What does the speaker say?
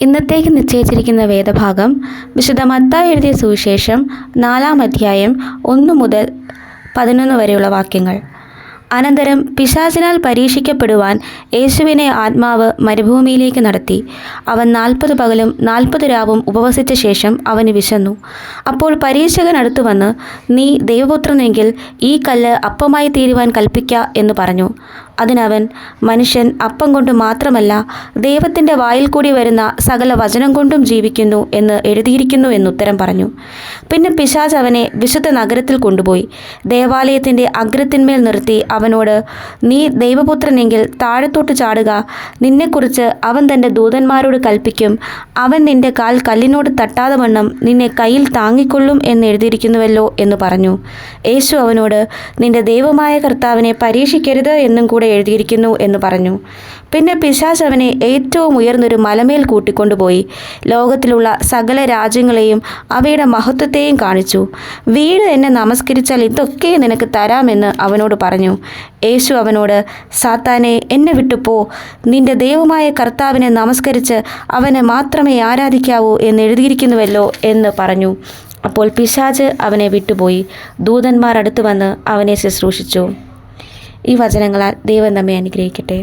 ഇന്നത്തേക്ക് നിശ്ചയിച്ചിരിക്കുന്ന വേദഭാഗം വിശുദ്ധ മത്തായി എഴുതിയ സുവിശേഷം നാലാം അധ്യായം ഒന്ന് മുതൽ പതിനൊന്ന് വരെയുള്ള വാക്യങ്ങൾ. അനന്തരം പിശാചിനാൽ പരീക്ഷിക്കപ്പെടുവാൻ യേശുവിനെ ആത്മാവ് മരുഭൂമിയിലേക്ക് നടത്തി. അവൻ നാൽപ്പത് പകലും നാൽപ്പത് രാവും ഉപവസിച്ച ശേഷം അവന് വിശന്നു. അപ്പോൾ പരീക്ഷകൻ അടുത്തു വന്ന് നീ ദൈവപുത്രനെങ്കിൽ ഈ കല്ല് അപ്പമായി തീരുവാൻ കൽപ്പിക്ക എന്ന് പറഞ്ഞു. അതിനവൻ മനുഷ്യൻ അപ്പം കൊണ്ട് മാത്രമല്ല ദൈവത്തിന്റെ വായിൽ കൂടി വരുന്ന സകല വചനം കൊണ്ടും ജീവിക്കുന്നു എന്ന് എഴുതിയിരിക്കുന്നു എന്നുത്തരം പറഞ്ഞു. പിന്നെ പിശാജ് അവനെ വിശുദ്ധ നഗരത്തിൽ കൊണ്ടുപോയി. ദേവാലയത്തിന്റെ അഗ്രത്തിന്മേൽ നിർത്തി അവനോട് നീ ദൈവപുത്രനെങ്കിൽ താഴത്തോട്ട് ചാടുക. നിന്നെക്കുറിച്ച് അവൻ തന്റെ ദൂതന്മാരോട് കൽപ്പിക്കും. അവൻ നിന്റെ കാൽ കല്ലിനോട് തട്ടാതെ വണ്ണം നിന്നെ കയ്യിൽ താങ്ങിക്കൊള്ളും എന്ന് എഴുതിയിരിക്കുന്നുവല്ലോ എന്ന് പറഞ്ഞു. യേശു അവനോട് നിന്റെ ദൈവമായ കർത്താവിനെ പരീക്ഷിക്കരുത് എന്നും കൂടെ എഴുതിയിരിക്കുന്നു എന്ന് പറഞ്ഞു. പിന്നെ പിശാച് അവനെ ഏറ്റവും ഉയർന്നൊരു മലമേൽ കൂട്ടിക്കൊണ്ടുപോയി. ലോകത്തിലുള്ള സകല രാജ്യങ്ങളെയും അവയുടെ മഹത്വത്തെയും കാണിച്ചു. വീട് എന്നെ നമസ്കരിച്ചാൽ ഇതൊക്കെ നിനക്ക് തരാമെന്ന് അവനോട് പറഞ്ഞു. യേശു അവനോട് സാത്താനെ എന്നെ വിട്ടുപോ നിന്റെ ദൈവമായ കർത്താവിനെ നമസ്കരിച്ച് അവനെ മാത്രമേ ആരാധിക്കാവൂ എന്ന് എഴുതിയിരിക്കുന്നുവല്ലോ എന്ന് പറഞ്ഞു. അപ്പോൾ പിശാജ് അവനെ വിട്ടുപോയി. ദൂതന്മാർ അടുത്തു വന്ന് അവനെ ശുശ്രൂഷിച്ചു. ഈ വചനങ്ങളാൽ ദൈവം നമ്മെ അനുഗ്രഹിക്കട്ടെ.